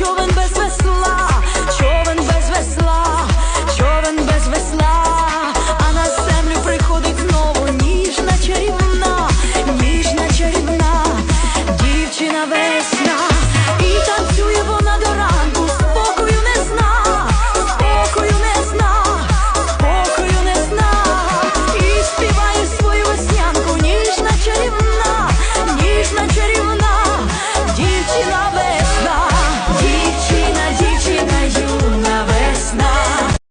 човен без весла, човен без весла, човен без весла, а на землю приходить знову ніжна чарівна, ніжна чарівна, дівчина весна.